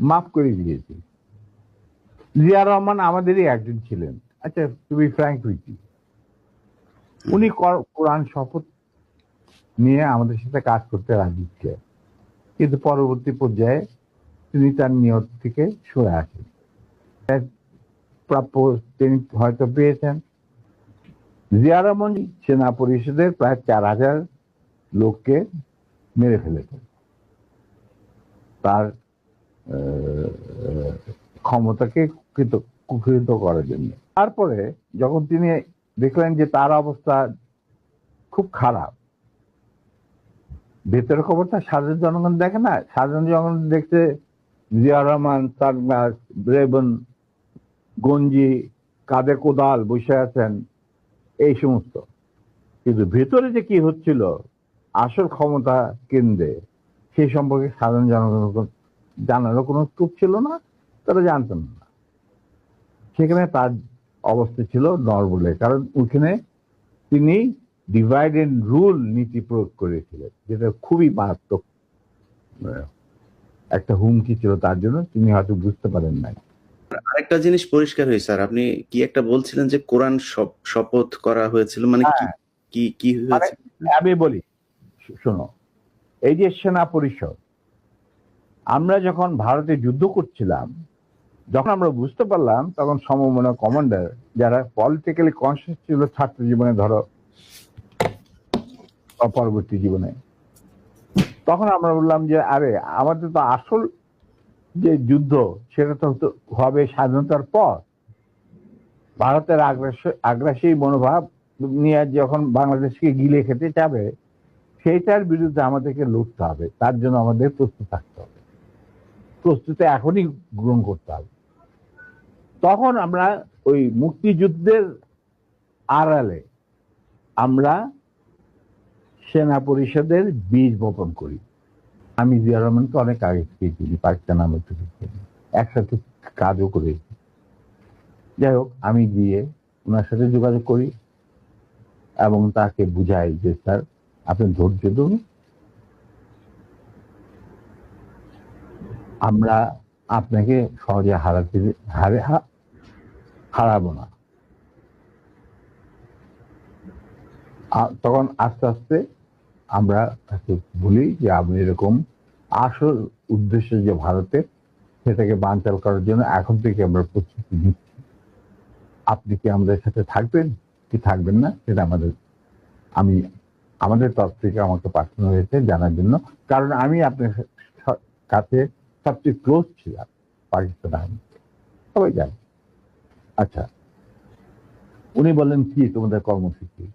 মাফ করে দিয়েছি। জিয়া রহমান আমাদেরই একজন ছিলেন। আচ্ছা তুমি ফ্র্যাঙ্ক উইথ উনি কর- কোরআন শপথ নিয়ে আমাদের সাথে কাজ করতে রাজি ছিলেন। কিন্তু পরবর্তী পর্যায়ে তিনি তার নিয়ত থেকে সরে আসেন। প্রাপ্য তিনি হয়তো পেয়েছেন। জিয়া রহমান সেনা পরিষদের প্রায় চার হাজার লোককে মেরে ফেলেছেন। তার ক্ষমতাকে কৃত- কুকৃত করার জন্য। তারপরে যখন তিনি দেখলেন যে তার অবস্থা খুব খারাপ, ভেতরের খবরটা সাধারণ জনগণ দেখে না। সাধারণ জনগণ দেখতে জিয়া রহমান সারমাস রেবন, গঞ্জি, কাদের কোদাল বসে আছেন, এই সমস্ত। কিন্তু ভেতরে যে কি হচ্ছিল, আসল ক্ষমতা কেন্দ্রে, সেই সম্পর্কে সাধারণ জনগণ জানারও কোনো স্কোপ ছিল না তারা জানতেন না। সেখানে তার অবস্থা ছিল নরবলে কারণ ওখানে তিনি ডিভাইড এন্ড রুল নীতি প্রয়োগ করেছিলেন যেটা খুবই মারাত্মক একটা হুমকি ছিল তার জন্য তিনি হয়তো বুঝতে পারেন নাই। আরেকটা জিনিস পরিষ্কার হয়েছে স্যার আপনি কি একটা বলছিলেন যে কোরআন শপথ করা হয়েছিল মানে কি হ্যাঁ। কি কি হয়েছে? আমি বলি শোনো এই যে সেনা পরিষদ আমরা যখন ভারতে যুদ্ধ করছিলাম, যখন আমরা বুঝতে পারলাম, তখন সমমনা কমান্ডার যারা পলিটিক্যালি কনসিয়াস ছিল, ছাত্র জীবনে ধরো পরবর্তী জীবনে, তখন আমরা বললাম যে, আরে, আমাদের তো আসল যে যুদ্ধ, সেটা তো হবে স্বাধীনতার পর। ভারতের আগ্রাসী মনোভাব নিয়ে যখন বাংলাদেশকে গিলে খেতে যাবে, সেইটার বিরুদ্ধে আমাদেরকে লড়তে হবে। তার জন্য আমাদের প্রস্তুত থাকতে হবে। প্রস্তুতি এখনই গ্রহণ করতে হবে। তখন আমরা ওই মুক্তিযুদ্ধের আড়ালে আমরা সেনা পরিষদের বীজ বপন করি। আমি জিয়া রহমানকে অনেক আগে থেকে চিনি, পাকিস্তান আমার থেকে। একসাথে কাজও করেছি। যাই হোক, আমি গিয়ে ওনার সাথে যোগাযোগ করি এবং তাকে বুঝাই যে, স্যার, আপনি ধৈর্য ধরুন আমরা আপনাকে সহজে হারাতে হারে হারাবো না। তখন আস্তে আস্তে আমরা তাকে বলি যে, আপনি এরকম আসল উদ্দেশ্য যে ভারতে সেটাকে বানচাল করার জন্য এখন থেকে আমরা প্রস্তুতি নিচ্ছি। আপনি কি আমাদের সাথে থাকবেন? কি থাকবেন না? সেটা আমাদের, আমি, আমাদের তরফ থেকে আমাকে পাঠানো হয়েছে জানার জন্য। কারণ আমি আপনার কাছে সবচেয়ে ক্লোজ ছিলাম পাকিস্তান সবাই জানে। আচ্ছা উনি বললেন কি তোমাদের কর্মসূচি?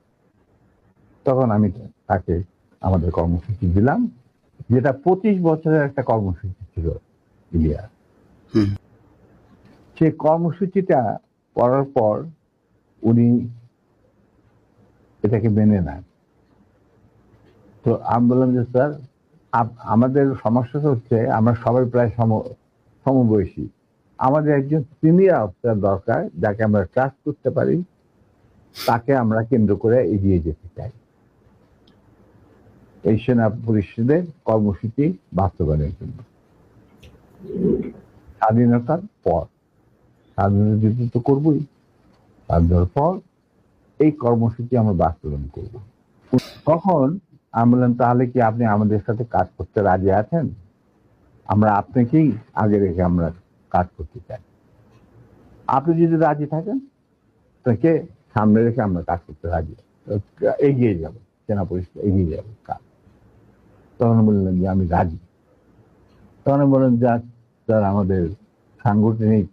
তখন আমি তাকে আমাদের কর্মসূচি দিলাম যেটা পঁচিশ বছরের একটা কর্মসূচি ছিল ইলিয়া। সেই কর্মসূচিটা পড়ার পর উনি এটাকে মেনে নেন। তো আমি বললাম যে স্যার আমাদের সমস্যা হচ্ছে আমরা সবাই প্রায় সম, সমবয়সী। আমাদের একজন সিনিয়র অফিসার দরকার যাকে আমরা ট্রাস্ট করতে পারি, তাকে আমরা কেন্দ্র করে এগিয়ে যেতে চাই। এই সেনা পরিষদের কর্মসূচি বাস্তবায়নের জন্য। স্বাধীনতার পর, স্বাধীনতা যুদ্ধ তো করবই, স্বাধীনতার পর এই কর্মসূচি আমরা বাস্তবায়ন করব। তখন আমি বললাম, তাহলে কি আপনি আমাদের সাথে কাজ করতে রাজি আছেন? আমরা আপনাকেই আগে রেখে আমরা কাজ করতে চাই। আপনি যদি রাজি থাকেন, তাকে সামনে রেখে আমরা কাজ করতে রাজি। এগিয়ে যাব, সেনা পরিষদ এগিয়ে যাবে কাজ। তখন বললেন যে, আমি রাজি। তখন বললেন, যা, স্যার, আমাদের সাংগঠনিক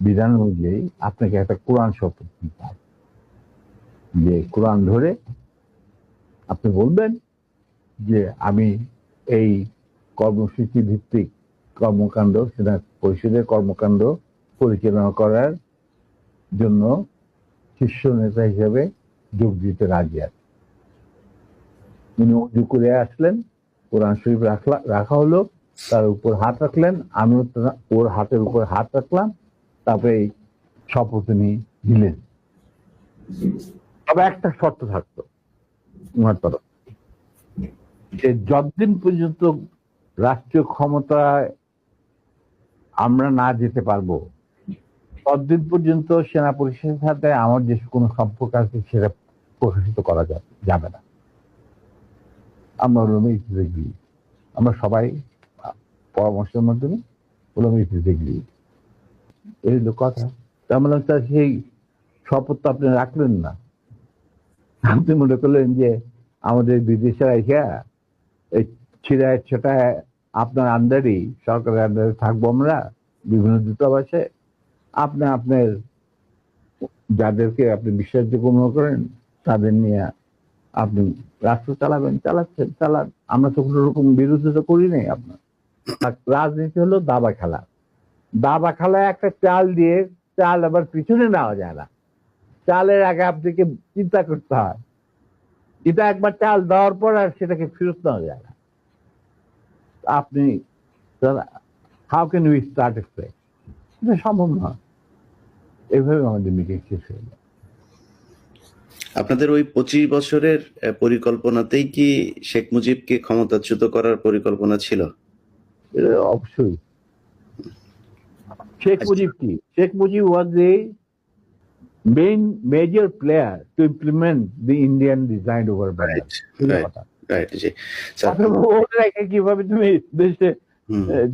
বিধান অনুযায়ী আপনাকে একটা কোরআন শপথ দিতে হবে। যে কোরআন ধরে আপনি বলবেন যে আমি এই কর্মসূচি ভিত্তিক কর্মকাণ্ড সেনা পরিষদের কর্মকাণ্ড পরিচালনা করার জন্য শীর্ষ নেতা হিসেবে যোগ দিতে রাজি আছে। উনি উজু করে আসলেন, কোরআন শরীফ রাখলা, রাখা হলো, তার উপর হাত রাখলেন, আমিও ওর হাতের উপর হাত রাখলাম, তারপরে শপথ উনি দিলেন। তবে একটা শর্ত থাকতো ওনার তরফ। যে যতদিন পর্যন্ত রাষ্ট্রীয় ক্ষমতায় আমরা না যেতে পারব, ততদিন পর্যন্ত সেনা পরিষদের সাথে আমার যে কোনো সম্পর্ক আছে সেটা প্রকাশিত করা যাবে না। আমরা হলাম ইতিজেগলি আমরা সবাই পরামর্শের মাধ্যমে হলাম ইতিজেগলি এই হলো কথা। তার মানে তার সেই শপথ তো আপনি রাখলেন না। আপনি মনে করলেন যে আমাদের বিদেশে এই ছিড়ায় ছেটায় আপনার আন্ডারই, সরকারের আন্ডারে থাকব আমরা, বিভিন্ন দূতাবাসে। আপনি আপনার যাদেরকে আপনি বিশ্বাসযোগ্য মনে করেন, তাদের নিয়ে আপনি রাষ্ট্র চালাবেন, চালাচ্ছেন, চালান। আমরা তো কোনো রকম বিরোধিতা করি নাই আপনার। রাজনীতি হলো দাবা খেলা। দাবা খেলায় একটা চাল দিয়ে চাল আবার পিছনে নেওয়া যায় না। চালের আগে আপনাকে চিন্তা করতে হয় এটা একবার চাল দেওয়ার পর আর সেটাকে ফেরত নেওয়া যায় না। আপনি how can we start a এটা সম্ভব নয় এইভাবে আমাদের মিটিং শেষ হয়ে যায়। আপনাদের ওই পঁচিশ বছরের পরিকল্পনাতেই কি শেখ মুজিবকে ক্ষমতাচ্যুত করার পরিকল্পনা ছিল? অবশ্যই। শেখ মুজিব কি? শেখ মুজিব ওয়াজ এ Main major player to implement the Indian design over right Bangla right right ji sir কিভাবে তুমি দেশে হুম। আহ,